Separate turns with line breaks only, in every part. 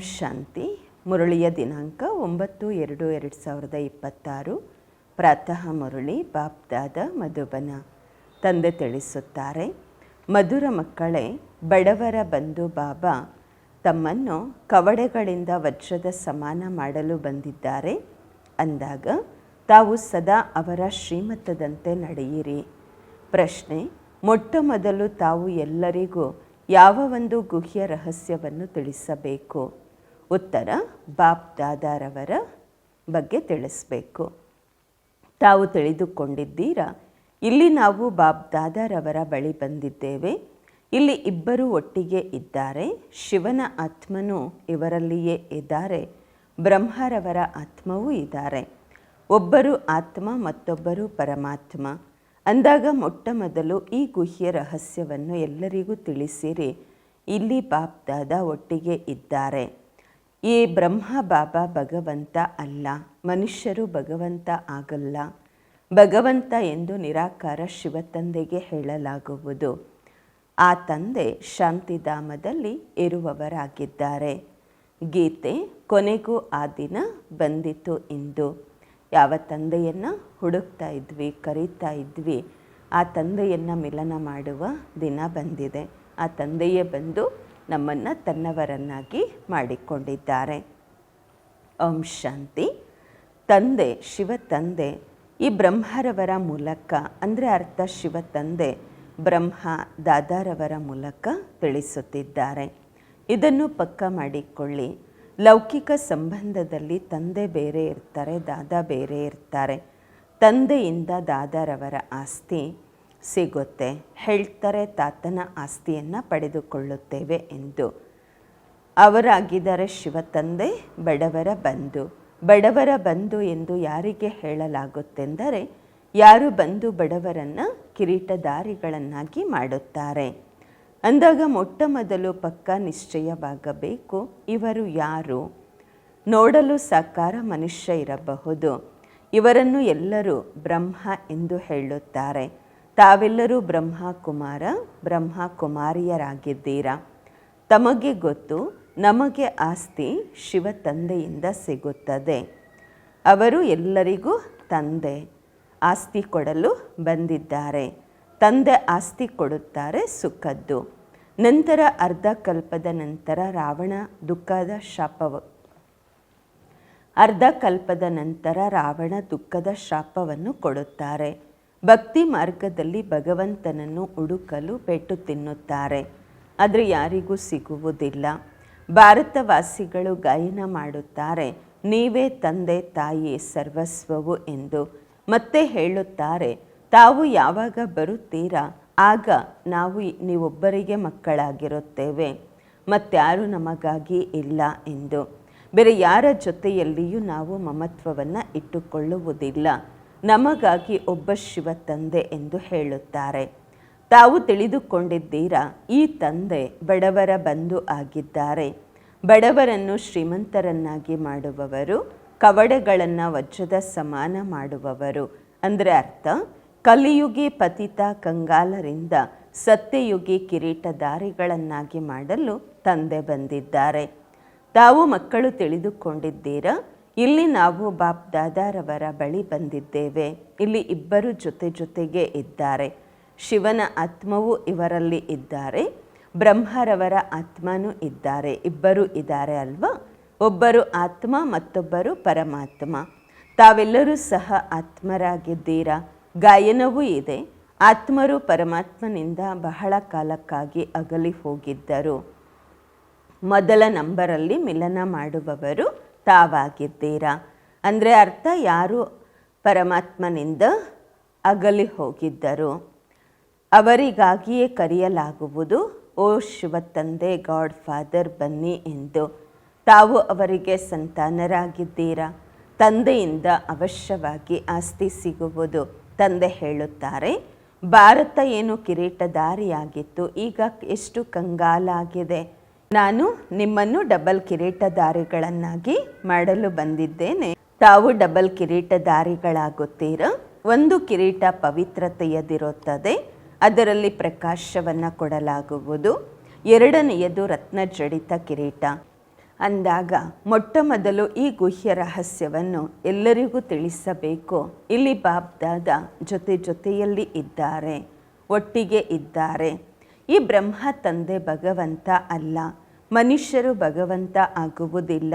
ಶಾಂತಿ, ಮುರಳಿಯ ದಿನಾಂಕ ಒಂಬತ್ತು ಎರಡು ಎರಡು ಸಾವಿರದ ಇಪ್ಪತ್ತಾರು. ಪ್ರಾತಃ ಮುರಳಿ, ಬಾಪ್ದಾದ ಮಧುಬನ. ತಂದೆ ತಿಳಿಸುತ್ತಾರೆ, ಮಧುರ ಮಕ್ಕಳೇ, ಬಡವರ ಬಂಧು ಬಾಬಾ, ತಮ್ಮನ್ನು ಕವಡೆಗಳಿಂದ ವಜ್ರದ ಸಮಾನ ಮಾಡಲು ಬಂದಿದ್ದಾರೆ. ಅಂದಾಗ, ತಾವು ಸದಾ ಅವರ ಶ್ರೀಮತದಂತೆ ನಡೆಯಿರಿ. ಪ್ರಶ್ನೆ, ಮೊಟ್ಟ ಮೊದಲು ತಾವು ಎಲ್ಲರಿಗೂ ಯಾವ ಒಂದು ಗುಹ್ಯ ರಹಸ್ಯವನ್ನು ತಿಳಿಸಬೇಕು? ಉತ್ತರ ಬಾಪ್ ದಾದಾರವರ ಬಗ್ಗೆ ತಿಳಿಸಬೇಕು. ತಾವು ತಿಳಿದುಕೊಂಡಿದ್ದೀರಾ? ಇಲ್ಲಿ ನಾವು ಬಾಬ್ ದಾದಾರವರ ಬಳಿ ಬಂದಿದ್ದೇವೆ. ಇಲ್ಲಿ ಇಬ್ಬರು ಒಟ್ಟಿಗೆ ಇದ್ದಾರೆ. ಶಿವನ ಆತ್ಮನು ಇವರಲ್ಲಿಯೇ ಇದ್ದಾರೆ. ಬ್ರಹ್ಮರವರ ಆತ್ಮವೂ ಇದ್ದಾರೆ. ಒಬ್ಬರು ಆತ್ಮ, ಮತ್ತೊಬ್ಬರು ಪರಮಾತ್ಮ. ಅಂದಾಗ ಮೊಟ್ಟ ಮೊದಲು ಈ ಗುಹ್ಯ ರಹಸ್ಯವನ್ನು ಎಲ್ಲರಿಗೂ ತಿಳಿಸಿರಿ. ಇಲ್ಲಿ ಬಾಪ್ ದಾದಾ ಒಟ್ಟಿಗೆ ಇದ್ದಾರೆ. ಈ ಬ್ರಹ್ಮ ಬಾಬಾ ಭಗವಂತ ಅಲ್ಲ, ಮನುಷ್ಯರು ಭಗವಂತ ಆಗಲ್ಲ. ಭಗವಂತ ಎಂದು ನಿರಾಕಾರ ಶಿವತಂದೆಗೆ ಹೇಳಲಾಗುವುದು. ಆ ತಂದೆ ಶಾಂತಿಧಾಮದಲ್ಲಿ ಇರುವವರಾಗಿದ್ದಾರೆ. ಗೀತೆ ಕೊನೆಗೂ ಆ ದಿನ ಬಂದಿತು ಇಂದು. ಯಾವ ತಂದೆಯನ್ನು ಹುಡುಕ್ತಾ ಇದ್ವಿ, ಕರೀತಾ ಇದ್ವಿ, ಆ ತಂದೆಯನ್ನು ಮಿಲನ ಮಾಡುವ ದಿನ ಬಂದಿದೆ. ಆ ತಂದೆಯೇ ಬಂದು ನಮ್ಮನ್ನು ತನ್ನವರನ್ನಾಗಿ ಮಾಡಿಕೊಂಡಿದ್ದಾರೆ. ಓಂ ಶಾಂತಿ. ತಂದೆ, ಶಿವ ತಂದೆ, ಈ ಬ್ರಹ್ಮರವರ ಮೂಲಕ, ಅಂದರೆ ಅರ್ಥ ಶಿವ ತಂದೆ, ಬ್ರಹ್ಮ ದಾದಾರವರ ಮೂಲಕ ತಿಳಿಸುತ್ತಿದ್ದಾರೆ. ಇದನ್ನು ಪಕ್ಕ ಮಾಡಿಕೊಳ್ಳಿ. ಲೌಕಿಕ ಸಂಬಂಧದಲ್ಲಿ ತಂದೆ ಬೇರೆ ಇರ್ತಾರೆ, ದಾದಾ ಬೇರೆ ಇರ್ತಾರೆ. ತಂದೆಯಿಂದ ದಾದಾರವರ ಆಸ್ತಿ ಸಿಗುತ್ತೆ. ಹೇಳ್ತಾರೆ, ತಾತನ ಆಸ್ತಿಯನ್ನು ಪಡೆದುಕೊಳ್ಳುತ್ತೇವೆ ಎಂದು. ಅವರಾಗಿದ್ದಾರೆ ಶಿವ ತಂದೆ ಬಡವರ ಬಂಧು. ಬಡವರ ಬಂಧು ಎಂದು ಯಾರಿಗೆ ಹೇಳಲಾಗುತ್ತೆಂದರೆ, ಯಾರು ಬಂದು ಬಡವರನ್ನು ಕಿರೀಟದಾರಿಗಳನ್ನಾಗಿ ಮಾಡುತ್ತಾರೆ. ಅಂದಾಗ ಮೊಟ್ಟ ಮೊದಲು ಪಕ್ಕ ನಿಶ್ಚಯವಾಗಬೇಕು, ಇವರು ಯಾರು? ನೋಡಲು ಸಾಕಾರ ಮನುಷ್ಯ ಇರಬಹುದು. ಇವರನ್ನು ಎಲ್ಲರೂ ಬ್ರಹ್ಮ ಎಂದು ಹೇಳುತ್ತಾರೆ. ತಾವೆಲ್ಲರೂ ಬ್ರಹ್ಮ ಕುಮಾರ ತಮಗೆ ಗೊತ್ತು, ನಮಗೆ ಆಸ್ತಿ ಶಿವ ತಂದೆಯಿಂದ ಸಿಗುತ್ತದೆ. ಅವರು ಎಲ್ಲರಿಗೂ ತಂದೆ, ಆಸ್ತಿ ಕೊಡಲು ಬಂದಿದ್ದಾರೆ. ತಂದೆ ಆಸ್ತಿ ಕೊಡುತ್ತಾರೆ ಸುಖದ್ದು. ನಂತರ ಅರ್ಧ ಕಲ್ಪದ ನಂತರ ರಾವಣ ದುಃಖದ ಶಾಪವ, ಅರ್ಧ ಕಲ್ಪದ ನಂತರ ರಾವಣ ದುಃಖದ ಶಾಪವನ್ನು ಕೊಡುತ್ತಾರೆ. ಭಕ್ತಿ ಮಾರ್ಗದಲ್ಲಿ ಭಗವಂತನನ್ನು ಹುಡುಕಲು ಪೆಟ್ಟು ತಿನ್ನುತ್ತಾರೆ. ಆದರೆ ಯಾರಿಗೂ ಸಿಗುವುದಿಲ್ಲ. ಭಾರತವಾಸಿಗಳು ಗಾಯನ ಮಾಡುತ್ತಾರೆ. ನೀವೇ ತಂದೆ ತಾಯಿ ಸರ್ವಸ್ವವು ಎಂದು ಮತ್ತೆ ಹೇಳುತ್ತಾರೆ. ತಾವು ಯಾವಾಗ ಬರುತ್ತೀರಾ? ಆಗ ನಾವು ನೀವೊಬ್ಬರಿಗೆ ಮಕ್ಕಳಾಗಿರುತ್ತೇವೆ. ಮತ್ತಾರು ನಮಗಾಗಿ ಇಲ್ಲ ಎಂದು. ಬೇರೆ ಯಾರ ಜೊತೆಯಲ್ಲಿಯೂ ನಾವು ಮಮತ್ವವನ್ನು ಇಟ್ಟುಕೊಳ್ಳುವುದಿಲ್ಲ. ನಮಗಾಗಿ ಒಬ್ಬ ಶಿವ ತಂದೆ ಎಂದು ಹೇಳುತ್ತಾರೆ. ತಾವು ತಿಳಿದುಕೊಂಡಿದ್ದೀರಾ, ಈ ತಂದೆ ಬಡವರ ಬಂಧು ಆಗಿದ್ದಾರೆ. ಬಡವರನ್ನು ಶ್ರೀಮಂತರನ್ನಾಗಿ ಮಾಡುವವರು, ಕವಡೆಗಳನ್ನು ವಜ್ರದ ಸಮಾನ ಮಾಡುವವರು. ಅಂದರೆ ಅರ್ಥ, ಕಲಿಯುಗಿ ಪತಿತ ಕಂಗಾಲರಿಂದ ಸತ್ಯಯುಗಿ ಕಿರೀಟಧಾರಿಗಳನ್ನಾಗಿ ಮಾಡಲು ತಂದೆ ಬಂದಿದ್ದಾರೆ. ತಾವು ಮಕ್ಕಳು ತಿಳಿದುಕೊಂಡಿದ್ದೀರಾ ಇಲ್ಲಿ ನಾವು ಬಾಪ್ ದಾದಾರವರ ಬಳಿ ಬಂದಿದ್ದೇವೆ. ಇಲ್ಲಿ ಇಬ್ಬರು ಜೊತೆ ಜೊತೆಗೆ ಇದ್ದಾರೆ. ಶಿವನ ಆತ್ಮವೂ ಇವರಲ್ಲಿ ಇದ್ದಾರೆ. ಬ್ರಹ್ಮರವರ ಆತ್ಮನೂ ಇದ್ದಾರೆ. ಇಬ್ಬರು ಇದ್ದಾರೆ ಅಲ್ವಾ? ಒಬ್ಬರು ಆತ್ಮ, ಮತ್ತೊಬ್ಬರು ಪರಮಾತ್ಮ. ತಾವೆಲ್ಲರೂ ಸಹ ಆತ್ಮರಾಗಿದ್ದೀರಾ? ಗಾಯನವೂ ಇದೆ. ಆತ್ಮರು ಪರಮಾತ್ಮನಿಂದ ಬಹಳ ಕಾಲಕ್ಕಾಗಿ ಅಗಲಿ ಹೋಗಿದ್ದರು. ಮೊದಲ ನಂಬರಲ್ಲಿ ಮಿಲನ ಮಾಡುವವರು ತಾವಾಗಿದ್ದೀರಾ ಅಂದರೆ ಅರ್ಥ ಯಾರು? ಪರಮಾತ್ಮನಿಂದ ಅಗಲಿ ಹೋಗಿದ್ದರು. ಅವರಿಗಾಗಿಯೇ ಕರೆಯಲಾಗುವುದು, ಓ ಶಿವ ತಂದೆ, ಗಾಡ್ ಫಾದರ್, ಬನ್ನಿ ಎಂದು. ತಾವು ಅವರಿಗೆ ಸಂತಾನರಾಗಿದ್ದೀರಾ? ತಂದೆಯಿಂದ ಅವಶ್ಯವಾಗಿ ಆಸ್ತಿ ಸಿಗುವುದು, ತಂದೆ ಹೇಳುತ್ತಾರೆ. ಭಾರತ ಏನು ಕಿರೀಟದಾರಿಯಾಗಿತ್ತು ಈಗ ಎಷ್ಟು ಕಂಗಾಲಾಗಿದೆ. ನಾನು ನಿಮ್ಮನ್ನು ಡಬಲ್ ಕಿರೀಟಧಾರಿಗಳನ್ನಾಗಿ ಮಾಡಲು ಬಂದಿದ್ದೇನೆ. ತಾವು ಡಬಲ್ ಕಿರೀಟಧಾರಿಗಳಾಗುತ್ತೀರ ಒಂದು ಕಿರೀಟ ಪವಿತ್ರತೆಯದಿರುತ್ತದೆ. ಅದರಲ್ಲಿ ಪ್ರಕಾಶವನ್ನು ಕೊಡಲಾಗುವುದು. ಎರಡನೆಯದು ರತ್ನ ಜಡಿತ ಕಿರೀಟ. ಅಂದಾಗ ಮೊಟ್ಟ ಮೊದಲು ಈ ಗುಹ್ಯ ರಹಸ್ಯವನ್ನು ಎಲ್ಲರಿಗೂ ತಿಳಿಸಬೇಕು. ಇಲ್ಲಿ ಬಾಬ್ದಾದ ಜೊತೆ ಜೊತೆಯಲ್ಲಿ ಇದ್ದಾರೆ. ಒಟ್ಟಿಗೆ ಇದ್ದಾರೆ. ಈ ಬ್ರಹ್ಮ ತಂದೆ ಭಗವಂತ ಅಲ್ಲ. ಮನುಷ್ಯರು ಭಗವಂತ ಆಗುವುದಿಲ್ಲ.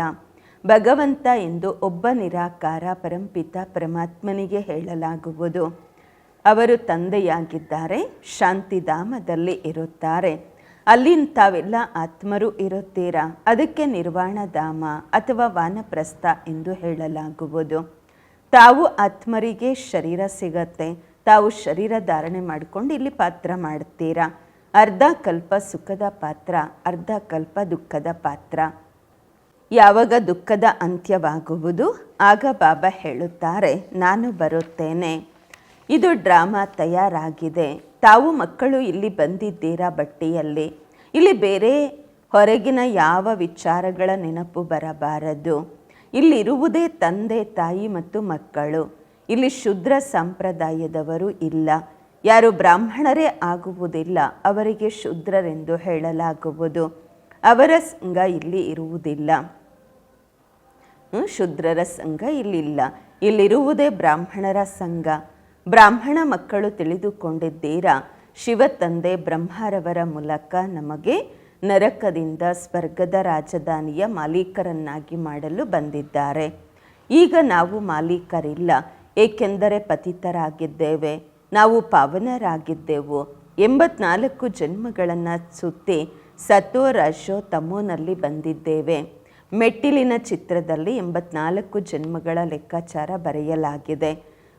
ಭಗವಂತ ಎಂದು ಒಬ್ಬ ನಿರಾಕಾರ ಪರಂಪಿತ ಪರಮಾತ್ಮನಿಗೆ ಹೇಳಲಾಗುವುದು. ಅವರು ತಂದೆಯಾಗಿದ್ದಾರೆ, ಶಾಂತಿಧಾಮದಲ್ಲಿ ಇರುತ್ತಾರೆ. ಅಲ್ಲಿ ತಾವೆಲ್ಲ ಆತ್ಮರು ಇರುತ್ತೀರಾ? ಅದಕ್ಕೆ ನಿರ್ವಾಣ ಧಾಮ ಅಥವಾ ವಾನಪ್ರಸ್ಥ ಎಂದು ಹೇಳಲಾಗುವುದು. ತಾವು ಆತ್ಮರಿಗೆ ಶರೀರ ಸಿಗತ್ತೆ. ತಾವು ಶರೀರ ಧಾರಣೆ ಮಾಡಿಕೊಂಡು ಇಲ್ಲಿ ಪಾತ್ರ ಮಾಡ್ತೀರಾ? ಅರ್ಧ ಕಲ್ಪ ಸುಖದ ಪಾತ್ರ, ಅರ್ಧ ಕಲ್ಪ ದುಃಖದ ಪಾತ್ರ. ಯಾವಾಗ ದುಃಖದ ಅಂತ್ಯವಾಗುವುದು? ಆಗ ಬಾಬಾ ಹೇಳುತ್ತಾರೆ, ನಾನು ಬರುತ್ತೇನೆ. ಇದು ಡ್ರಾಮಾ ತಯಾರಾಗಿದೆ. ತಾವು ಮಕ್ಕಳು ಇಲ್ಲಿ ಬಂದಿದ್ದೀರಾ ಬಟ್ಟಿಯಲ್ಲಿ? ಇಲ್ಲಿ ಬೇರೆ ಹೊರಗಿನ ಯಾವ ವಿಚಾರಗಳ ನೆನಪು ಬರಬಾರದು? ಇಲ್ಲಿರುವುದೇ ತಂದೆ, ತಾಯಿ ಮತ್ತು ಮಕ್ಕಳು. ಇಲ್ಲಿ ಶುದ್ರ ಸಂಪ್ರದಾಯದವರು ಇಲ್ಲ. ಯಾರು ಬ್ರಾಹ್ಮಣರೇ ಆಗುವುದಿಲ್ಲ, ಅವರಿಗೆ ಶುದ್ರರೆಂದು ಹೇಳಲಾಗುವುದು. ಅವರ ಸಂಘ ಇಲ್ಲಿ ಇರುವುದಿಲ್ಲ. ಶುದ್ರರ ಸಂಘ ಇಲ್ಲಿಲ್ಲ. ಇಲ್ಲಿರುವುದೇ ಬ್ರಾಹ್ಮಣರ ಸಂಘ. ಬ್ರಾಹ್ಮಣ ಮಕ್ಕಳು ತಿಳಿದುಕೊಂಡಿದ್ದೀರಾ? ಶಿವ ತಂದೆ ಬ್ರಹ್ಮರವರ ಮೂಲಕ ನಮಗೆ ನರಕದಿಂದ ಸ್ವರ್ಗದ ರಾಜಧಾನಿಯ ಮಾಲೀಕರನ್ನಾಗಿ ಮಾಡಲು ಬಂದಿದ್ದಾರೆ. ಈಗ ನಾವು ಮಾಲೀಕರಿಲ್ಲ, ಏಕೆಂದರೆ ಪತಿತರಾಗಿದ್ದೇವೆ. ನಾವು ಪಾವನರಾಗಿದ್ದೆವು. ಎಂಬತ್ನಾಲ್ಕು ಜನ್ಮಗಳನ್ನು ಸುತ್ತಿ ಸತೋ ರಶೋ ತಮೋನಲ್ಲಿ ಬಂದಿದ್ದೇವೆ. ಮೆಟ್ಟಿಲಿನ ಚಿತ್ರದಲ್ಲಿ ಎಂಬತ್ನಾಲ್ಕು ಜನ್ಮಗಳ ಲೆಕ್ಕಾಚಾರ ಬರೆಯಲಾಗಿದೆ.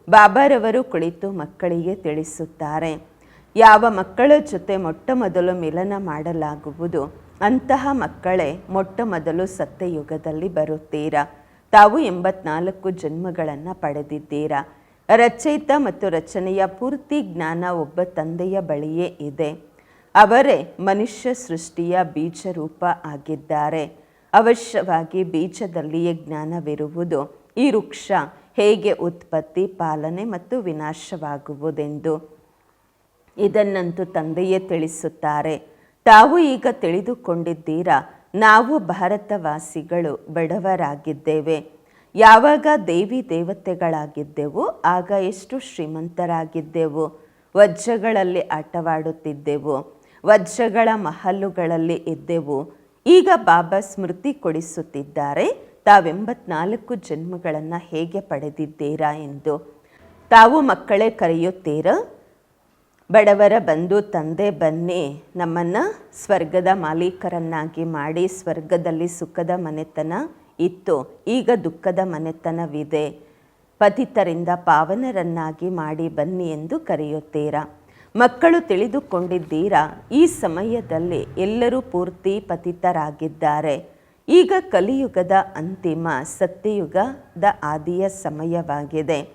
ಬಾಬಾರವರು ಕುಳಿತು ಮಕ್ಕಳಿಗೆ ತಿಳಿಸುತ್ತಾರೆ. ಯಾವ ಮಕ್ಕಳ ಜೊತೆ ಮೊಟ್ಟ ಮೊದಲು ಮಿಲನ ಮಾಡಲಾಗುವುದು? ಅಂತಹ ಮಕ್ಕಳೇ ಮೊಟ್ಟ ಮೊದಲು ಸತ್ಯಯುಗದಲ್ಲಿ ಬರುತ್ತೀರಾ? ತಾವು ಎಂಬತ್ನಾಲ್ಕು ಜನ್ಮಗಳನ್ನು ಪಡೆದಿದ್ದೀರಾ? ರಚಯಿತ ಮತ್ತು ರಚನೆಯ ಪೂರ್ತಿ ಜ್ಞಾನ ಒಬ್ಬ ತಂದೆಯ ಬಳಿಯೇ ಇದೆ. ಅವರೇ ಮನುಷ್ಯ ಸೃಷ್ಟಿಯ ಬೀಜ ರೂಪ ಆಗಿದ್ದಾರೆ. ಅವಶ್ಯವಾಗಿ ಬೀಜದಲ್ಲಿಯೇ ಜ್ಞಾನವಿರುವುದು, ಈ ವೃಕ್ಷ ಹೇಗೆ ಉತ್ಪತ್ತಿ, ಪಾಲನೆ ಮತ್ತು ವಿನಾಶವಾಗುವುದೆಂದು ಇದನ್ನಂತೂ ತಂದೆಯೇ ತಿಳಿಸುತ್ತಾರೆ. ತಾವು ಈಗ ತಿಳಿದುಕೊಂಡಿದ್ದೀರಾ, ನಾವು ಭಾರತವಾಸಿಗಳು ಬಡವರಾಗಿದ್ದೇವೆ. ಯಾವಾಗ ದೇವಿ ದೇವತೆಗಳಾಗಿದ್ದೆವು, ಆಗ ಎಷ್ಟು ಶ್ರೀಮಂತರಾಗಿದ್ದೆವು, ವಜ್ರಗಳಲ್ಲಿ ಆಟವಾಡುತ್ತಿದ್ದೆವು, ವಜ್ರಗಳ ಮಹಲ್ಲುಗಳಲ್ಲಿ ಇದ್ದೆವು. ಈಗ ಬಾಬಾ ಸ್ಮೃತಿ ಕೊಡಿಸುತ್ತಿದ್ದಾರೆ. ತಾವೆಂಬತ್ನಾಲ್ಕು ಜನ್ಮಗಳನ್ನು ಹೇಗೆ ಪಡೆದಿದ್ದೀರಾ ಎಂದು. ತಾವು ಮಕ್ಕಳೇ ಕರೆಯುತ್ತೀರ? ಬಡವರ ಬಂಧು ತಂದೆ ಬನ್ನಿ, ನಮ್ಮನ್ನು ಸ್ವರ್ಗದ ಮಾಲೀಕರನ್ನಾಗಿ ಮಾಡಿ, ಸ್ವರ್ಗದಲ್ಲಿ ಸುಖದ ಮನೆತನ ಇತ್ತು. ಈಗ ದುಃಖದ ಮನೆತನವಿದೆ. ಪತಿತರಿಂದ ಪಾವನರನ್ನಾಗಿ ಮಾಡಿ ಬನ್ನಿ ಎಂದು ಕರೆಯುತ್ತೀರಾ? ಮಕ್ಕಳು ತಿಳಿದುಕೊಂಡಿದ್ದೀರಾ? ಈ ಸಮಯದಲ್ಲಿ ಎಲ್ಲರೂ ಪೂರ್ತಿ ಪತಿತರಾಗಿದ್ದಾರೆ. ಈಗ ಕಲಿಯುಗದ ಅಂತಿಮ ಸತ್ಯಯುಗದ ಆದಿಯ ಸಮಯವಾಗಿದೆ.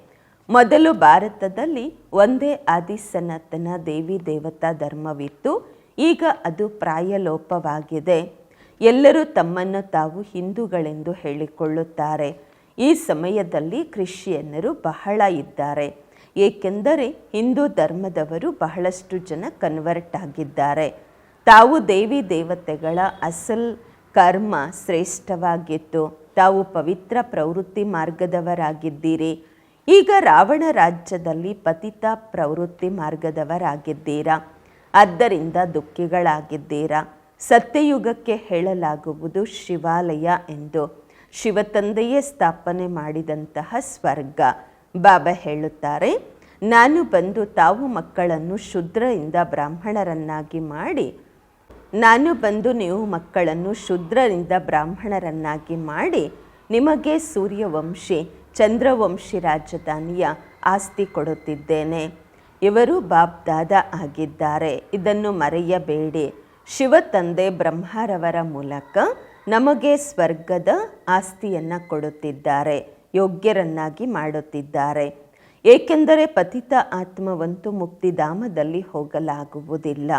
ಮೊದಲು ಭಾರತದಲ್ಲಿ ಒಂದೇ ಆದಿ ಸನಾತನ ದೇವಿ ದೇವತಾ ಧರ್ಮವಿತ್ತು. ಈಗ ಅದು ಪ್ರಾಯಲೋಪವಾಗಿದೆ. ಎಲ್ಲರೂ ತಮ್ಮನ್ನು ತಾವು ಹಿಂದೂಗಳೆಂದು ಹೇಳಿಕೊಳ್ಳುತ್ತಾರೆ. ಈ ಸಮಯದಲ್ಲಿ ಕ್ರಿಶ್ಚಿಯನ್ನರು ಬಹಳ ಇದ್ದಾರೆ. ಏಕೆಂದರೆ ಹಿಂದೂ ಧರ್ಮದವರು ಬಹಳಷ್ಟು ಜನ ಕನ್ವರ್ಟ್ ಆಗಿದ್ದಾರೆ. ತಾವು ದೇವಿ ದೇವತೆಗಳ ಅಸಲ್ ಕರ್ಮ ಶ್ರೇಷ್ಠವಾಗಿತ್ತು. ತಾವು ಪವಿತ್ರ ಪ್ರವೃತ್ತಿ ಮಾರ್ಗದವರಾಗಿದ್ದೀರಿ. ಈಗ ರಾವಣ ರಾಜ್ಯದಲ್ಲಿ ಪತಿತ ಪ್ರವೃತ್ತಿ ಮಾರ್ಗದವರಾಗಿದ್ದೀರಾ? ಆದ್ದರಿಂದ ದುಃಖಿಗಳಾಗಿದ್ದೀರಾ? ಸತ್ಯಯುಗಕ್ಕೆ ಹೇಳಲಾಗುವುದು ಶಿವಾಲಯ ಎಂದು ಶಿವತಂದೆಯೇ ಸ್ಥಾಪನೆ ಮಾಡಿದಂತಹ ಸ್ವರ್ಗ. ಬಾಬಾ ಹೇಳುತ್ತಾರೆ, ನಾನು ಬಂದು ತಾವು ಮಕ್ಕಳನ್ನು ಶುದ್ರರಿಂದ ಬ್ರಾಹ್ಮಣರನ್ನಾಗಿ ಮಾಡಿ, ನಾನು ಬಂದು ನೀವು ಮಕ್ಕಳನ್ನು ಶುದ್ರರಿಂದ ಬ್ರಾಹ್ಮಣರನ್ನಾಗಿ ಮಾಡಿ, ನಿಮಗೆ ಸೂರ್ಯವಂಶಿ, ಚಂದ್ರವಂಶಿ ರಾಜಧಾನಿಯ ಆಸ್ತಿ ಕೊಡುತ್ತಿದ್ದೇನೆ. ಇವರು ಬಾಬ್ದಾದ ಆಗಿದ್ದಾರೆ. ಇದನ್ನು ಮರೆಯಬೇಡಿ. ಶಿವ ತಂದೆ ಬ್ರಹ್ಮರವರ ಮೂಲಕ ನಮಗೆ ಸ್ವರ್ಗದ ಆಸ್ತಿಯನ್ನು ಕೊಡುತ್ತಿದ್ದಾರೆ, ಯೋಗ್ಯರನ್ನಾಗಿ ಮಾಡುತ್ತಿದ್ದಾರೆ. ಏಕೆಂದರೆ ಪತಿತ ಆತ್ಮವಂತೂ ಮುಕ್ತಿಧಾಮದಲ್ಲಿ ಹೋಗಲಾಗುವುದಿಲ್ಲ.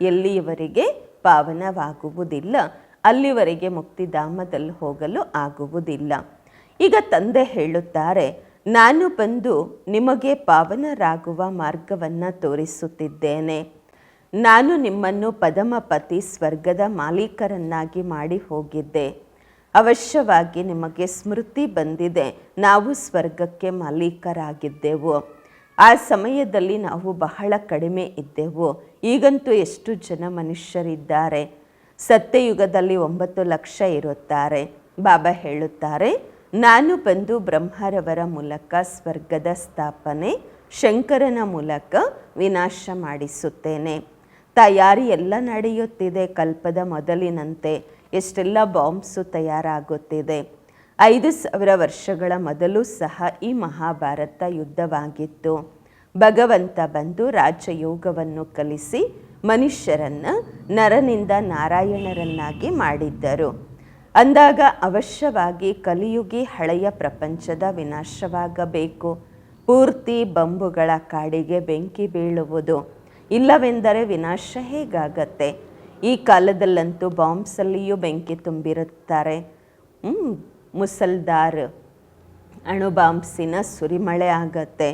ಎಲ್ಲಿಯವರೆಗೆ? ಪಾವನವಾಗುವುದಿಲ್ಲ. ಅಲ್ಲಿವರೆಗೆ ಮುಕ್ತಿಧಾಮದಲ್ಲಿ ಹೋಗಲು ಆಗುವುದಿಲ್ಲ. ಈಗ ತಂದೆ ಹೇಳುತ್ತಾರೆ, ನಾನು ಬಂದು ನಿಮಗೆ ಪಾವನರಾಗುವ ಮಾರ್ಗವನ್ನು ತೋರಿಸುತ್ತಿದ್ದೇನೆ. ನಾನು ನಿಮ್ಮನ್ನು ಪದಮಪತಿ ಸ್ವರ್ಗದ ಮಾಲೀಕರನ್ನಾಗಿ ಮಾಡಿ ಹೋಗಿದ್ದೆ. ಅವಶ್ಯವಾಗಿ ನಿಮಗೆ ಸ್ಮೃತಿ ಬಂದಿದೆ. ನಾವು ಸ್ವರ್ಗಕ್ಕೆ ಮಾಲೀಕರಾಗಿದ್ದೆವು. ಆ ಸಮಯದಲ್ಲಿ ನಾವು ಬಹಳ ಕಡಿಮೆ ಇದ್ದೆವು. ಈಗಂತೂ ಎಷ್ಟು ಜನ ಮನುಷ್ಯರಿದ್ದಾರೆ? ಸತ್ಯಯುಗದಲ್ಲಿ ಒಂಬತ್ತು ಲಕ್ಷ ಇರುತ್ತಾರೆ. ಬಾಬಾ ಹೇಳುತ್ತಾರೆ, ನಾನು ಬಂದು ಬ್ರಹ್ಮರವರ ಮೂಲಕ ಸ್ವರ್ಗದ ಸ್ಥಾಪನೆ, ಶಂಕರನ ಮೂಲಕ ವಿನಾಶ ಮಾಡಿಸುತ್ತೇನೆ. ತಯಾರಿ ಎಲ್ಲ ನಡೆಯುತ್ತಿದೆ ಕಲ್ಪದ ಮೊದಲಿನಂತೆ. ಎಷ್ಟೆಲ್ಲ ಬಾಂಬ್ಸು ತಯಾರಾಗುತ್ತಿದೆ. ಐದು ಸಾವಿರ ವರ್ಷಗಳ ಮೊದಲು ಸಹ ಈ ಮಹಾಭಾರತ ಯುದ್ಧವಾಗಿತ್ತು. ಭಗವಂತ ಬಂದು ರಾಜಯೋಗವನ್ನು ಕಲಿಸಿ ಮನುಷ್ಯರನ್ನು ನರನಿಂದ ನಾರಾಯಣರನ್ನಾಗಿ ಮಾಡಿದ್ದರು. ಅಂದಾಗ ಅವಶ್ಯವಾಗಿ ಕಲಿಯುಗಿ ಹಳೆಯ ಪ್ರಪಂಚದ ವಿನಾಶವಾಗಬೇಕು. ಪೂರ್ತಿ ಬಂಬುಗಳ ಕಾಡಿಗೆ ಬೆಂಕಿ ಬೀಳುವುದು. ಇಲ್ಲವೆಂದರೆ ವಿನಾಶ ಹೇಗಾಗತ್ತೆ? ಈ ಕಾಲದಲ್ಲಂತೂ ಬಾಂಬ್ಸಲ್ಲಿಯೂ ಬೆಂಕಿ ತುಂಬಿರುತ್ತಾರೆ. ಮುಸಲ್ದಾರ್ ಅಣು ಬಾಂಬ್ಸಿನ ಸುರಿಮಳೆ ಆಗತ್ತೆ,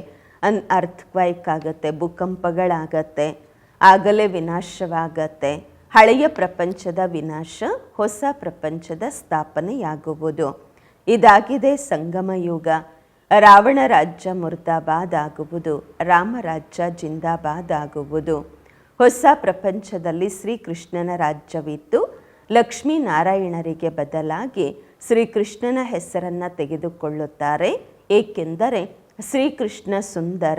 ಅನ್ ಅರ್ಥಕ್ವೈಕ್ ಆಗತ್ತೆ, ಭೂಕಂಪಗಳಾಗತ್ತೆ, ಆಗಲೇ ವಿನಾಶವಾಗತ್ತೆ. ಹಳೆಯ ಪ್ರಪಂಚದ ವಿನಾಶ ಹೊಸ ಪ್ರಪಂಚದ ಸ್ಥಾಪನೆಯಾಗುವುದು. ಇದಾಗಿದೆ ಸಂಗಮ ಯುಗ ರಾವಣ ರಾಜ್ಯ ಮುರ್ದಾಬಾದ್ ಆಗುವುದು ರಾಮರಾಜ್ಯ ಜಿಂದಾಬಾದ್ ಆಗುವುದು ಹೊಸ ಪ್ರಪಂಚದಲ್ಲಿ ಶ್ರೀಕೃಷ್ಣನ ರಾಜ್ಯವಿತ್ತು ಲಕ್ಷ್ಮೀನಾರಾಯಣರಿಗೆ ಬದಲಾಗಿ ಶ್ರೀಕೃಷ್ಣನ ಹೆಸರನ್ನು ತೆಗೆದುಕೊಳ್ಳುತ್ತಾರೆ. ಏಕೆಂದರೆ ಶ್ರೀಕೃಷ್ಣ ಸುಂದರ,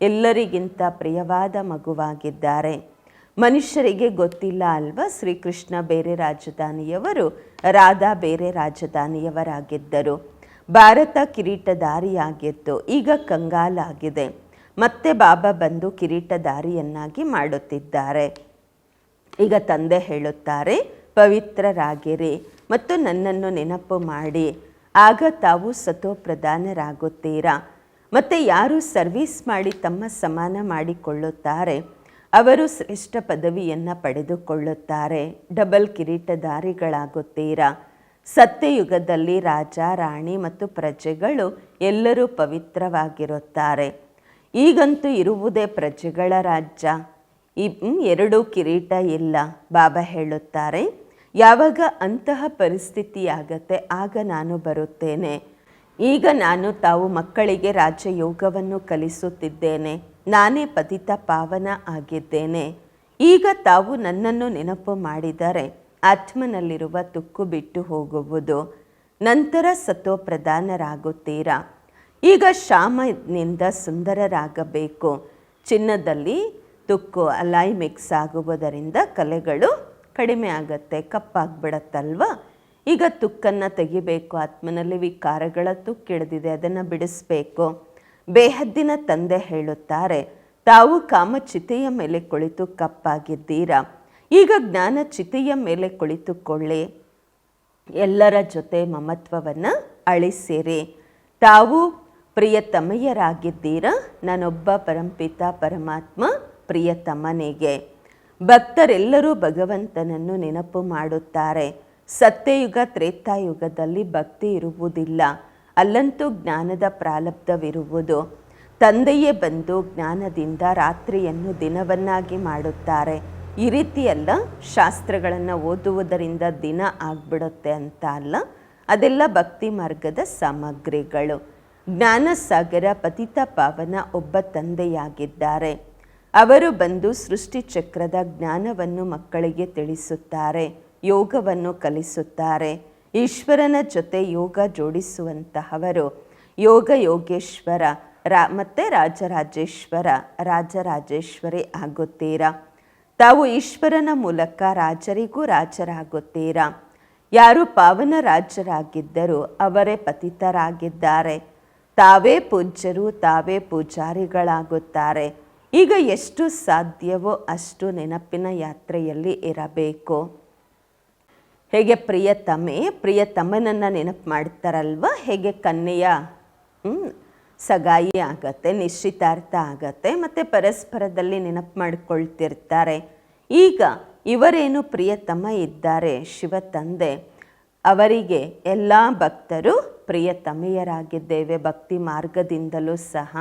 ಎಲ್ಲರಿಗಿಂತ ಪ್ರಿಯವಾದ ಮಗುವಾಗಿದ್ದಾರೆ. ಮನುಷ್ಯರಿಗೆ ಗೊತ್ತಿಲ್ಲ ಅಲ್ವಾ ಶ್ರೀಕೃಷ್ಣ ಬೇರೆ ರಾಜಧಾನಿಯವರು, ರಾಧಾ ಬೇರೆ ರಾಜಧಾನಿಯವರಾಗಿದ್ದರು. ಭಾರತ ಕಿರೀಟಧಾರಿಯಾಗಿತ್ತು ಈಗ ಕಂಗಾಲಾಗಿದೆ. ಮತ್ತೆ ಬಾಬಾ ಬಂದು ಕಿರೀಟಧಾರಿಯನ್ನಾಗಿ ಮಾಡುತ್ತಿದ್ದಾರೆ. ಈಗ ತಂದೆ ಹೇಳುತ್ತಾರೆ, ಪವಿತ್ರರಾಗಿರಿ ಮತ್ತು ನನ್ನನ್ನು ನೆನಪು ಮಾಡಿ. ಆಗ ತಾವು ಸತೋಪ್ರಧಾನರಾಗುತ್ತೀರಾ ಮತ್ತು ಯಾರು ಸರ್ವಿಸ್ ಮಾಡಿ ತಮ್ಮ ಸಮಾನ ಮಾಡಿಕೊಳ್ಳುತ್ತಾರೆ? ಅವರು ಶ್ರೇಷ್ಠ ಪದವಿಯನ್ನು ಪಡೆದುಕೊಳ್ಳುತ್ತಾರೆ. ಡಬಲ್ ಕಿರೀಟಧಾರಿಗಳಾಗುತ್ತೀರಾ? ಸತ್ಯಯುಗದಲ್ಲಿ ರಾಜ, ರಾಣಿ ಮತ್ತು ಪ್ರಜೆಗಳು ಎಲ್ಲರೂ ಪವಿತ್ರವಾಗಿರುತ್ತಾರೆ. ಈಗಂತೂ ಇರುವುದೇ ಪ್ರಜೆಗಳ ರಾಜ್ಯ. ಈ ಎರಡು ಕಿರೀಟ ಇಲ್ಲ, ಬಾಬಾ ಹೇಳುತ್ತಾರೆ. ಯಾವಾಗ ಅಂತಹ ಪರಿಸ್ಥಿತಿಯಾಗತ್ತೆ, ಆಗ ನಾನು ಬರುತ್ತೇನೆ. ಈಗ ನಾನು ತಾವು ಮಕ್ಕಳಿಗೆ ರಾಜಯೋಗವನ್ನು ಕಲಿಸುತ್ತಿದ್ದೇನೆ. ನಾನೇ ಪತಿತ ಪಾವನ ಆಗಿದ್ದೇನೆ. ಈಗ ತಾವು ನನ್ನನ್ನು ನೆನಪು ಮಾಡಿದರೆ ಆತ್ಮನಲ್ಲಿರುವ ತುಕ್ಕು ಬಿಟ್ಟು ಹೋಗುವುದು. ನಂತರ ಸತ್ವಪ್ರಧಾನರಾಗುತ್ತೀರಾ ಈಗ ಶಾಮನಿಂದ ಸುಂದರರಾಗಬೇಕು. ಚಿನ್ನದಲ್ಲಿ ತುಕ್ಕು ಅಲಾಯ್ ಮಿಕ್ಸ್ ಆಗುವುದರಿಂದ ಕಲೆಗಳು ಕಡಿಮೆ ಆಗುತ್ತೆ, ಕಪ್ಪಾಗ್ಬಿಡತ್ತಲ್ವ? ಈಗ ತುಕ್ಕನ್ನು ತೆಗಿಬೇಕು, ಆತ್ಮನಲ್ಲಿ ವಿಕಾರಗಳ ತುಕ್ಕಿಡಿದಿದೆ ಅದನ್ನು ಬಿಡಿಸಬೇಕು. ಬೇಹದ್ದಿನ ತಂದೆ ಹೇಳುತ್ತಾರೆ, ತಾವು ಕಾಮಚಿತೆಯ ಮೇಲೆ ಕುಳಿತು ಕಪ್ಪಾಗಿದ್ದೀರಾ? ಈಗ ಜ್ಞಾನ ಚಿತೆಯ ಮೇಲೆ ಕುಳಿತುಕೊಳ್ಳಿ. ಎಲ್ಲರ ಜೊತೆ ಮಮತ್ವವನ್ನು ಅಳಿಸಿರಿ. ತಾವು ಪ್ರಿಯತಮಯ್ಯರಾಗಿದ್ದೀರ ನಾನೊಬ್ಬ ಪರಂಪಿತ ಪರಮಾತ್ಮ ಪ್ರಿಯತಮನಿಗೆ. ಭಕ್ತರೆಲ್ಲರೂ ಭಗವಂತನನ್ನು ನೆನಪು ಮಾಡುತ್ತಾರೆ. ಸತ್ಯಯುಗ, ತ್ರೇತಾಯುಗದಲ್ಲಿ ಭಕ್ತಿ ಇರುವುದಿಲ್ಲ. ಅಲ್ಲಂತೂ ಜ್ಞಾನದ ಪ್ರಾಲಬ್ಧವಿರುವುದು. ತಂದೆಯೇ ಬಂದು ಜ್ಞಾನದಿಂದ ರಾತ್ರಿಯನ್ನು ದಿನವನ್ನಾಗಿ ಮಾಡುತ್ತಾರೆ. ಈ ರೀತಿಯಲ್ಲ ಶಾಸ್ತ್ರಗಳನ್ನು ಓದುವುದರಿಂದ ದಿನ ಆಗ್ಬಿಡುತ್ತೆ ಅಂತ ಅಲ್ಲ, ಅದೆಲ್ಲ ಭಕ್ತಿ ಮಾರ್ಗದ ಸಾಮಗ್ರಿಗಳು. ಜ್ಞಾನಸಾಗರ ಪತಿತ ಪಾವನ ಒಬ್ಬ ತಂದೆಯಾಗಿದ್ದಾರೆ. ಅವರು ಬಂದು ಸೃಷ್ಟಿ ಚಕ್ರದ ಜ್ಞಾನವನ್ನು ಮಕ್ಕಳಿಗೆ ತಿಳಿಸುತ್ತಾರೆ, ಯೋಗವನ್ನು ಕಲಿಸುತ್ತಾರೆ. ಈಶ್ವರನ ಜೊತೆ ಯೋಗ ಜೋಡಿಸುವಂತಹವರು ಯೋಗ ಯೋಗೇಶ್ವರ, ರಾ, ಮತ್ತು ರಾಜರಾಜೇಶ್ವರ, ರಾಜರಾಜೇಶ್ವರಿ ಆಗುತ್ತೀರಾ? ತಾವು ಈಶ್ವರನ ಮೂಲಕ ರಾಜರಿಗೂ ರಾಜರಾಗುತ್ತೀರಾ? ಯಾರು ಪಾವನ ರಾಜರಾಗಿದ್ದರೂ ಅವರೇ ಪತಿತರಾಗಿದ್ದಾರೆ. ತಾವೇ ಪೂಜ್ಯರು, ತಾವೇ ಪೂಜಾರಿಗಳಾಗುತ್ತಾರೆ. ಈಗ ಎಷ್ಟು ಸಾಧ್ಯವೋ ಅಷ್ಟು ನೆನಪಿನ ಯಾತ್ರೆಯಲ್ಲಿ ಇರಬೇಕು. ಹೇಗೆ ಪ್ರಿಯತಮೆ, ಪ್ರಿಯತಮನನ್ನು ನೆನಪು ಮಾಡ್ತಾರಲ್ವ? ಹೇಗೆ ಕನ್ಯೆಯ ಸಗಾಯಿ ಆಗತ್ತೆ, ನಿಶ್ಚಿತಾರ್ಥ ಆಗತ್ತೆ, ಮತ್ತು ಪರಸ್ಪರದಲ್ಲಿ ನೆನಪು ಮಾಡಿಕೊಳ್ತಿರ್ತಾರೆ. ಈಗ ಇವರೇನು ಪ್ರಿಯತಮ ಇದ್ದಾರೆ? ಶಿವ ತಂದೆ ಅವರಿಗೆ ಎಲ್ಲ ಭಕ್ತರು ಪ್ರಿಯತಮೆಯರಾಗಿದ್ದೇವೆ, ಭಕ್ತಿ ಮಾರ್ಗದಿಂದಲೂ ಸಹ.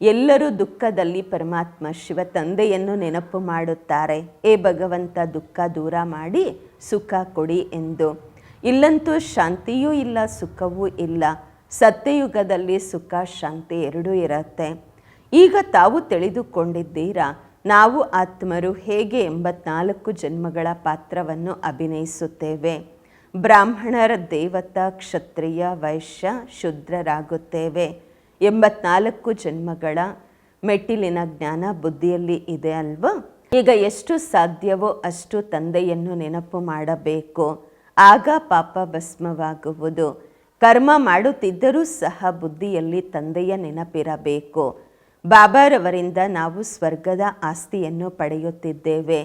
ಎಲ್ಲರೂ ದುಃಖದಲ್ಲಿ ಪರಮಾತ್ಮ ಶಿವ ತಂದೆಯನ್ನು ನೆನಪು ಮಾಡುತ್ತಾರೆ. ಏ ಭಗವಂತ, ದುಃಖ ದೂರ ಮಾಡಿ, ಸುಖ ಕೊಡಿ ಎಂದು. ಇಲ್ಲಂತೂ ಶಾಂತಿಯೂ ಇಲ್ಲ, ಸುಖವೂ ಇಲ್ಲ. ಸತ್ಯಯುಗದಲ್ಲಿ ಸುಖ, ಶಾಂತಿ ಎರಡೂ ಇರುತ್ತೆ. ಈಗ ತಾವು ತಿಳಿದುಕೊಂಡಿದ್ದೀರಾ, ನಾವು ಆತ್ಮರು ಹೇಗೆ ಎಂಬತ್ನಾಲ್ಕು ಜನ್ಮಗಳ ಪಾತ್ರವನ್ನು ಅಭಿನಯಿಸುತ್ತೇವೆ? ಬ್ರಾಹ್ಮಣರ ದೇವತಾ, ಕ್ಷತ್ರಿಯ, ವೈಶ್ಯ, ಶುದ್ರರಾಗುತ್ತೇವೆ. ಎಂಬತ್ನಾಲ್ಕು ಜನ್ಮಗಳ ಮೆಟ್ಟಿಲಿನ ಜ್ಞಾನ ಬುದ್ಧಿಯಲ್ಲಿ ಇದೆ ಅಲ್ವಾ? ಈಗ ಎಷ್ಟು ಸಾಧ್ಯವೋ ಅಷ್ಟು ತಂದೆಯನ್ನು ನೆನಪು ಮಾಡಬೇಕು. ಆಗ ಪಾಪ ಭಸ್ಮವಾಗುವುದು. ಕರ್ಮ ಮಾಡುತ್ತಿದ್ದರೂ ಸಹ ಬುದ್ಧಿಯಲ್ಲಿ ತಂದೆಯ ನೆನಪಿರಬೇಕು. ಬಾಬಾರವರಿಂದ ನಾವು ಸ್ವರ್ಗದ ಆಸ್ತಿಯನ್ನು ಪಡೆಯುತ್ತಿದ್ದೇವೆ.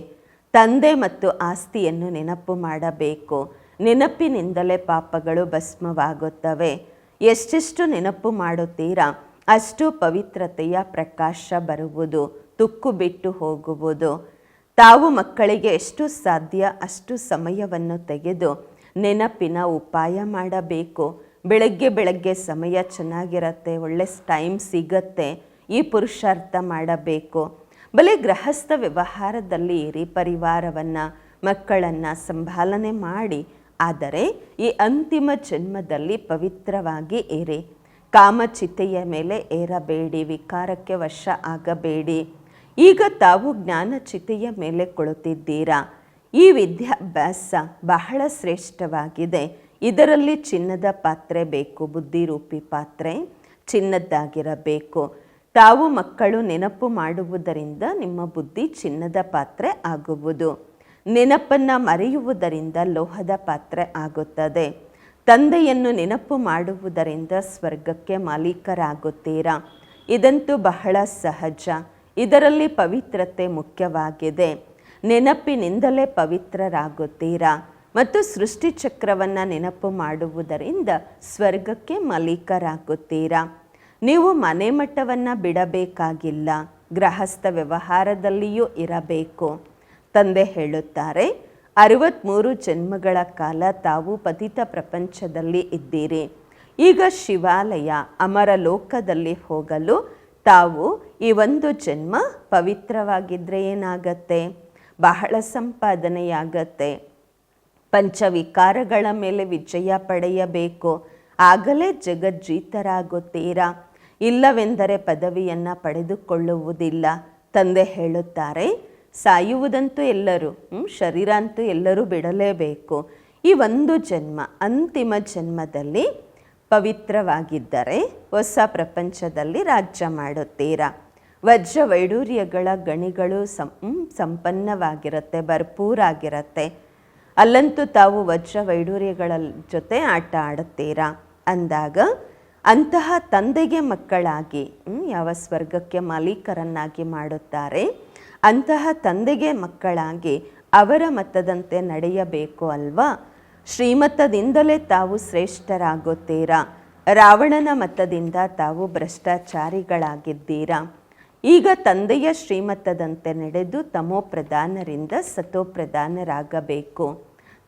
ತಂದೆ ಮತ್ತು ಆಸ್ತಿಯನ್ನು ನೆನಪು ಮಾಡಬೇಕು. ನೆನಪಿನಿಂದಲೇ ಪಾಪಗಳು ಭಸ್ಮವಾಗುತ್ತವೆ. ಎಷ್ಟೆಷ್ಟು ನೆನಪು ಮಾಡುತ್ತೀರಾ? ಅಷ್ಟು ಪವಿತ್ರತೆಯ ಪ್ರಕಾಶ ಬರುವುದು, ತುಕ್ಕು ಬಿಟ್ಟು ಹೋಗುವುದು. ತಾವು ಮಕ್ಕಳಿಗೆ ಎಷ್ಟು ಸಾಧ್ಯ ಅಷ್ಟು ಸಮಯವನ್ನು ತೆಗೆದು ನೆನಪಿನ ಉಪಾಯ ಮಾಡಬೇಕು. ಬೆಳಗ್ಗೆ ಬೆಳಗ್ಗೆ ಸಮಯ ಚೆನ್ನಾಗಿರತ್ತೆ, ಒಳ್ಳೆ ಟೈಮ್ ಸಿಗತ್ತೆ, ಈ ಪುರುಷಾರ್ಥ ಮಾಡಬೇಕು. ಬಲೆ ಗೃಹಸ್ಥ ವ್ಯವಹಾರದಲ್ಲಿ ಇರಿ, ಪರಿವಾರವನ್ನು, ಮಕ್ಕಳನ್ನು ಸಂಭಾಲನೆ ಮಾಡಿ. ಆದರೆ ಈ ಅಂತಿಮ ಜನ್ಮದಲ್ಲಿ ಪವಿತ್ರವಾಗಿ ಏರಿ ಕಾಮಚಿತೆಯ ಮೇಲೆ ಏರಬೇಡಿ, ವಿಕಾರಕ್ಕೆ ವಶ ಆಗಬೇಡಿ. ಈಗ ತಾವು ಜ್ಞಾನಚಿತೆಯ ಮೇಲೆ ಕುಳಿತಿದ್ದೀರಾ ಈ ವಿದ್ಯಾಭ್ಯಾಸ ಬಹಳ ಶ್ರೇಷ್ಠವಾಗಿದೆ. ಇದರಲ್ಲಿ ಚಿನ್ನದ ಪಾತ್ರೆ ಬೇಕು, ಬುದ್ಧಿರೂಪಿ ಪಾತ್ರೆ ಚಿನ್ನದ್ದಾಗಿರಬೇಕು. ತಾವು ಮಕ್ಕಳು ನೆನಪು ಮಾಡುವುದರಿಂದ ನಿಮ್ಮ ಬುದ್ಧಿ ಚಿನ್ನದ ಪಾತ್ರೆ ಆಗುವುದು. ನೆನಪನ್ನು ಮರೆಯುವುದರಿಂದ ಲೋಹದ ಪಾತ್ರೆ ಆಗುತ್ತದೆ. ತಂದೆಯನ್ನು ನೆನಪು ಮಾಡುವುದರಿಂದ ಸ್ವರ್ಗಕ್ಕೆ ಮಾಲೀಕರಾಗುತ್ತೀರಾ? ಇದಂತೂ ಬಹಳ ಸಹಜ. ಇದರಲ್ಲಿ ಪವಿತ್ರತೆ ಮುಖ್ಯವಾಗಿದೆ. ನೆನಪಿನಿಂದಲೇ ಪವಿತ್ರರಾಗುತ್ತೀರಾ? ಮತ್ತು ಸೃಷ್ಟಿ ಚಕ್ರವನ್ನು ನೆನಪು ಮಾಡುವುದರಿಂದ ಸ್ವರ್ಗಕ್ಕೆ ಮಲೀಕರಾಗುತ್ತೀರಾ? ನೀವು ಮನೆ ಮಟ್ಟವನ್ನು ಬಿಡಬೇಕಾಗಿಲ್ಲ, ಗೃಹಸ್ಥ ವ್ಯವಹಾರದಲ್ಲಿಯೂ ಇರಬೇಕು. ತಂದೆ ಹೇಳುತ್ತಾರೆ ಅರವತ್ತ್ಮೂರು ಜನ್ಮಗಳ ಕಾಲ ತಾವು ಪತಿತ ಪ್ರಪಂಚದಲ್ಲಿ ಇದ್ದೀರಿ. ಈಗ ಶಿವಾಲಯ ಅಮರ ಲೋಕದಲ್ಲಿ ಹೋಗಲು ತಾವು ಈ ಒಂದು ಜನ್ಮ ಪವಿತ್ರವಾಗಿದ್ದರೆ ಏನಾಗತ್ತೆ? ಬಹಳ ಸಂಪಾದನೆಯಾಗತ್ತೆ. ಪಂಚವಿಕಾರಗಳ ಮೇಲೆ ವಿಜಯ ಪಡೆಯಬೇಕು. ಆಗಲೇ ಜಗಜ್ಜೀತರಾಗುತ್ತೀರಾ? ಇಲ್ಲವೆಂದರೆ ಪದವಿಯನ್ನು ಪಡೆದುಕೊಳ್ಳುವುದಿಲ್ಲ. ತಂದೆ ಹೇಳುತ್ತಾರೆ, ಸಾಯುವುದಂತೂ ಎಲ್ಲರೂ ಶರೀರ ಅಂತೂ ಎಲ್ಲರೂ ಬಿಡಲೇಬೇಕು. ಈ ಒಂದು ಜನ್ಮ, ಅಂತಿಮ ಜನ್ಮದಲ್ಲಿ ಪವಿತ್ರವಾಗಿದ್ದರೆ ಹೊಸ ಪ್ರಪಂಚದಲ್ಲಿ ರಾಜ್ಯ ಮಾಡುತ್ತೀರಾ? ವಜ್ರ ವೈಡೂರ್ಯಗಳ ಗಣಿಗಳು ಸಂ ಸಂಪನ್ನವಾಗಿರುತ್ತೆ, ಭರ್ಪೂರಾಗಿರುತ್ತೆ. ಅಲ್ಲಂತೂ ತಾವು ವಜ್ರ ವೈಡೂರ್ಯಗಳ ಜೊತೆ ಆಟ ಆಡುತ್ತೀರಾ? ಅಂದಾಗ, ಅಂತಹ ತಂದೆಗೆ ಮಕ್ಕಳಾಗಿ ಯಾವ ಸ್ವರ್ಗಕ್ಕೆ ಮಾಲೀಕರನ್ನಾಗಿ ಮಾಡುತ್ತಾರೆ, ಅಂತಹ ತಂದೆಗೆ ಮಕ್ಕಳಾಗಿ ಅವರ ಮತದಂತೆ ನಡೆಯಬೇಕು ಅಲ್ವಾ? ಶ್ರೀಮತದಿಂದಲೇ ತಾವು ಶ್ರೇಷ್ಠರಾಗುತ್ತೀರಾ? ರಾವಣನ ಮತದಿಂದ ತಾವು ಭ್ರಷ್ಟಾಚಾರಿಗಳಾಗಿದ್ದೀರಾ? ಈಗ ತಂದೆಯ ಶ್ರೀಮತದಂತೆ ನಡೆದು ತಮೋ ಪ್ರಧಾನರಿಂದ ಸತೋ ಪ್ರಧಾನರಾಗಬೇಕು.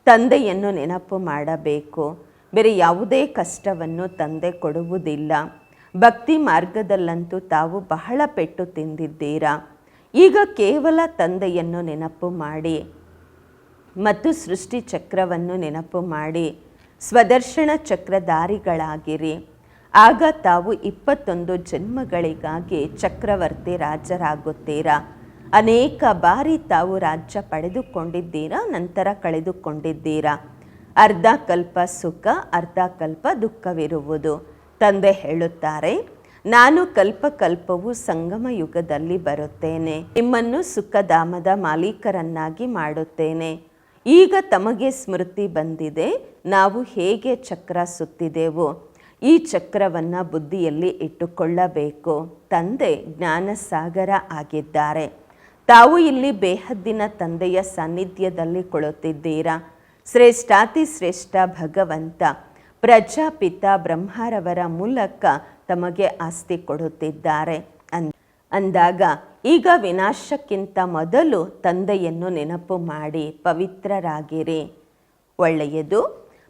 ತಂದೆಯನ್ನು ನೆನಪು ಮಾಡಬೇಕು. ಬೇರೆ ಯಾವುದೇ ಕಷ್ಟವನ್ನು ತಂದೆ ಕೊಡುವುದಿಲ್ಲ. ಭಕ್ತಿ ಮಾರ್ಗದಲ್ಲಂತೂ ತಾವು ಬಹಳ ಪೆಟ್ಟು ತಿಂದಿದ್ದೀರಾ? ಈಗ ಕೇವಲ ತಂದೆಯನ್ನು ನೆನಪು ಮಾಡಿ ಮತ್ತು ಸೃಷ್ಟಿ ಚಕ್ರವನ್ನು ನೆನಪು ಮಾಡಿ. ಸ್ವದರ್ಶನ ಚಕ್ರಧಾರಿಗಳಾಗಿರಿ. ಆಗ ತಾವು ಇಪ್ಪತ್ತೊಂದು ಜನ್ಮಗಳಿಗಾಗಿ ಚಕ್ರವರ್ತಿ ರಾಜರಾಗುತ್ತೀರಾ? ಅನೇಕ ಬಾರಿ ತಾವು ರಾಜ್ಯ ಪಡೆದುಕೊಂಡಿದ್ದೀರಾ? ನಂತರ ಕಳೆದುಕೊಂಡಿದ್ದೀರಾ? ಅರ್ಧ ಕಲ್ಪ ಸುಖ, ಅರ್ಧ ಕಲ್ಪ ದುಃಖವಿರುವುದು. ತಂದೆ ಹೇಳುತ್ತಾರೆ, ನಾನು ಕಲ್ಪ ಕಲ್ಪವು ಸಂಗಮ ಯುಗದಲ್ಲಿ ಬರುತ್ತೇನೆ. ನಿಮ್ಮನ್ನು ಸುಖಧಾಮದ ಮಾಲೀಕರನ್ನಾಗಿ ಮಾಡುತ್ತೇನೆ. ಈಗ ತಮಗೆ ಸ್ಮೃತಿ ಬಂದಿದೆ. ನಾವು ಹೇಗೆ ಚಕ್ರ ಸುತ್ತಿದೆವು? ಈ ಚಕ್ರವನ್ನು ಬುದ್ಧಿಯಲ್ಲಿ ಇಟ್ಟುಕೊಳ್ಳಬೇಕು. ತಂದೆ ಜ್ಞಾನಸಾಗರ ಆಗಿದ್ದಾರೆ. ತಾವು ಇಲ್ಲಿ ಬೇಹದ್ದಿನ ತಂದೆಯ ಸಾನ್ನಿಧ್ಯದಲ್ಲಿ ಕುಳಿತಿದ್ದೀರಾ ಶ್ರೇಷ್ಠಾತಿ ಶ್ರೇಷ್ಠ ಭಗವಂತ, ಪ್ರಜಾಪಿತ ಬ್ರಹ್ಮರವರ ಮೂಲಕ ತಮಗೆ ಆಸ್ತಿ ಕೊಡುತ್ತಿದ್ದಾರೆ ಅಂದ, ಅಂದಾಗ ಈಗ ವಿನಾಶಕ್ಕಿಂತ ಮೊದಲು ತಂದೆಯನ್ನು ನೆನಪು ಮಾಡಿ ಪವಿತ್ರರಾಗಿರಿ. ಒಳ್ಳೆಯದು.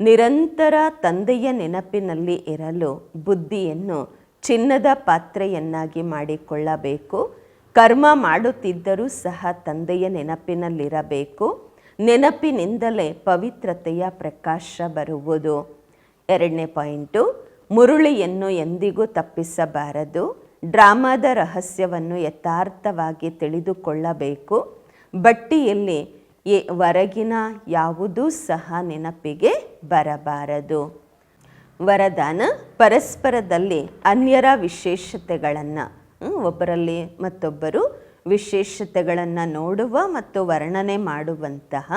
ನಿರಂತರ ತಂದೆಯ ನೆನಪಿನಲ್ಲಿ ಇರಲು ಬುದ್ಧಿಯನ್ನು ಚಿನ್ನದ ಪಾತ್ರೆಯನ್ನಾಗಿ ಮಾಡಿಕೊಳ್ಳಬೇಕು. ಕರ್ಮ ಮಾಡುತ್ತಿದ್ದರೂ ಸಹ ತಂದೆಯ ನೆನಪಿನಲ್ಲಿರಬೇಕು. ನೆನಪಿನಿಂದಲೇ ಪವಿತ್ರತೆಯ ಪ್ರಕಾಶ ಬರುವುದು. ಎರಡನೇ ಪಾಯಿಂಟು, ಮುರುಳಿಯನ್ನು ಎಂದಿಗೂ ತಪ್ಪಿಸಬಾರದು. ಡ್ರಾಮಾದ ರಹಸ್ಯವನ್ನು ಯಥಾರ್ಥವಾಗಿ ತಿಳಿದುಕೊಳ್ಳಬೇಕು. ಬಟ್ಟಿಯಲ್ಲಿ ಹೊರಗಿನ ಯಾವುದೂ ಸಹ ನೆನಪಿಗೆ ಬರಬಾರದು. ವರದಾನ ಪರಸ್ಪರದಲ್ಲಿ ಅನ್ಯರ ವಿಶೇಷತೆಗಳನ್ನು ಒಬ್ಬರಲ್ಲಿ ಮತ್ತೊಬ್ಬರು ವಿಶೇಷತೆಗಳನ್ನು ನೋಡುವ ಮತ್ತು ವರ್ಣನೆ ಮಾಡುವಂತಹ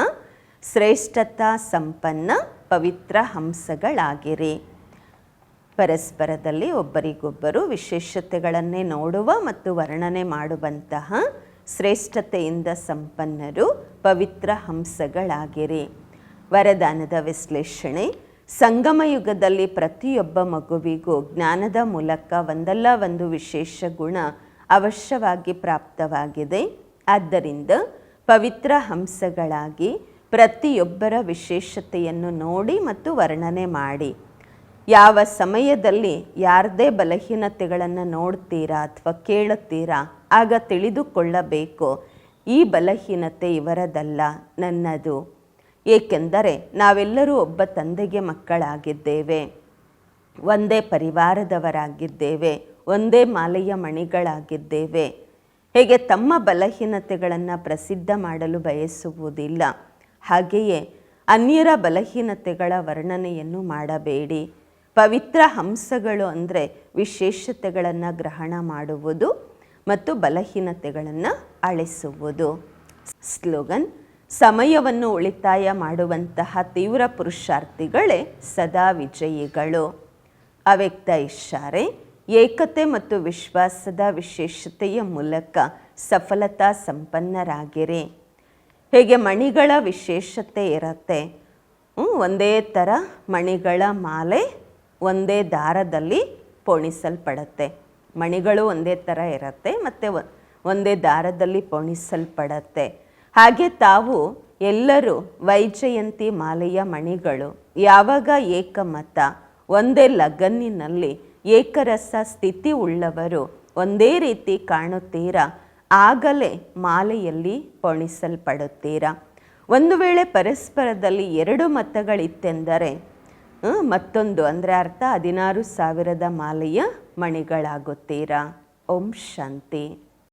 ಶ್ರೇಷ್ಠತಾ ಸಂಪನ್ನ ಪವಿತ್ರ ಹಂಸಗಳಾಗಿರಿ. ಪರಸ್ಪರದಲ್ಲಿ ಒಬ್ಬರಿಗೊಬ್ಬರು ವಿಶೇಷತೆಗಳನ್ನೇ ನೋಡುವ ಮತ್ತು ವರ್ಣನೆ ಮಾಡುವಂತಹ ಶ್ರೇಷ್ಠತೆಯಿಂದ ಸಂಪನ್ನರು ಪವಿತ್ರ ಹಂಸಗಳಾಗಿರಿ. ವರದಾನದ ವಿಶ್ಲೇಷಣೆ ಸಂಗಮಯುಗದಲ್ಲಿ ಪ್ರತಿಯೊಬ್ಬ ಮಗುವಿಗೂ ಜ್ಞಾನದ ಮೂಲಕ ಒಂದಲ್ಲ ಒಂದು ವಿಶೇಷ ಗುಣ ಅವಶ್ಯವಾಗಿ ಪ್ರಾಪ್ತವಾಗಿದೆ. ಆದ್ದರಿಂದ ಪವಿತ್ರ ಹಂಸಗಳಾಗಿ ಪ್ರತಿಯೊಬ್ಬರ ವಿಶೇಷತೆಯನ್ನು ನೋಡಿ ಮತ್ತು ವರ್ಣನೆ ಮಾಡಿ. ಯಾವ ಸಮಯದಲ್ಲಿ ಯಾರದೇ ಬಲಹೀನತೆಗಳನ್ನು ನೋಡ್ತೀರಾ ಅಥವಾ ಕೇಳುತ್ತೀರಾ, ಆಗ ತಿಳಿದುಕೊಳ್ಳಬೇಕು. ಈ ಬಲಹೀನತೆ ಇವರದಲ್ಲ, ನನ್ನದು. ಏಕೆಂದರೆ ನಾವೆಲ್ಲರೂ ಒಬ್ಬ ತಂದೆಗೆ ಮಕ್ಕಳಾಗಿದ್ದೇವೆ. ಒಂದೇ ಪರಿವಾರದವರಾಗಿದ್ದೇವೆ, ಒಂದೇ ಮಾಲೆಯ ಮಣಿಗಳಾಗಿದ್ದೇವೆ. ಹೇಗೆ ತಮ್ಮ ಬಲಹೀನತೆಗಳನ್ನು ಪ್ರಸಿದ್ಧ ಮಾಡಲು ಬಯಸುವುದಿಲ್ಲ. ಹಾಗೆಯೇ ಅನ್ಯರ ಬಲಹೀನತೆಗಳ ವರ್ಣನೆಯನ್ನು ಮಾಡಬೇಡಿ. ಪವಿತ್ರ ಹಂಸಗಳು ಅಂದರೆ ವಿಶೇಷತೆಗಳನ್ನು ಗ್ರಹಣ ಮಾಡುವುದು ಮತ್ತು ಬಲಹೀನತೆಗಳನ್ನು ಅಳಿಸುವುದು. ಸ್ಲೋಗನ್, ಸಮಯವನ್ನು ಉಳಿತಾಯ ಮಾಡುವಂತಹ ತೀವ್ರ ಪುರುಷಾರ್ಥಿಗಳೇ ಸದಾ ವಿಜಯಿಗಳು. ಅವ್ಯಕ್ತ ಇಷ್ಟಾರೆ, ಏಕತೆ ಮತ್ತು ವಿಶ್ವಾಸದ ವಿಶೇಷತೆಯ ಮೂಲಕ ಸಫಲತಾ ಸಂಪನ್ನರಾಗಿರಿ. ಹೇಗೆ ಮಣಿಗಳ ವಿಶೇಷತೆ ಇರತ್ತೆ? ಒಂದೇ ಥರ ಮಣಿಗಳ ಮಾಲೆ ಒಂದೇ ದಾರದಲ್ಲಿ ಪೋಣಿಸಲ್ಪಡತ್ತೆ. ಮಣಿಗಳು ಒಂದೇ ಥರ ಇರುತ್ತೆ, ಮತ್ತು ಒಂದೇ ದಾರದಲ್ಲಿ ಪೋಣಿಸಲ್ಪಡತ್ತೆ. ಹಾಗೆ ತಾವು ಎಲ್ಲರೂ ವೈಜಯಂತಿ ಮಾಲೆಯ ಮಣಿಗಳು, ಯಾವಾಗ ಏಕಮತ, ಒಂದೇ ಲಗನ್ನಿನಲ್ಲಿ ಏಕರಸ ಸ್ಥಿತಿ ಉಳ್ಳವರು ಒಂದೇ ರೀತಿ ಕಾಣುತ್ತೀರಾ? ಆಗಲೇ ಮಾಲೆಯಲ್ಲಿ ಪೋಣಿಸಲ್ಪಡುತ್ತೀರಾ? ಒಂದು ವೇಳೆ ಪರಸ್ಪರದಲ್ಲಿ ಎರಡು ಮತಗಳಿತ್ತೆಂದರೆ ಮತ್ತೊಂದು ಅಂದರೆ ಅರ್ಥ ಹದಿನಾರು ಸಾವಿರದ ಮಾಲೆಯ ಮಣಿಗಳಾಗುತ್ತೀರಾ? ಓಂ ಶಾಂತಿ.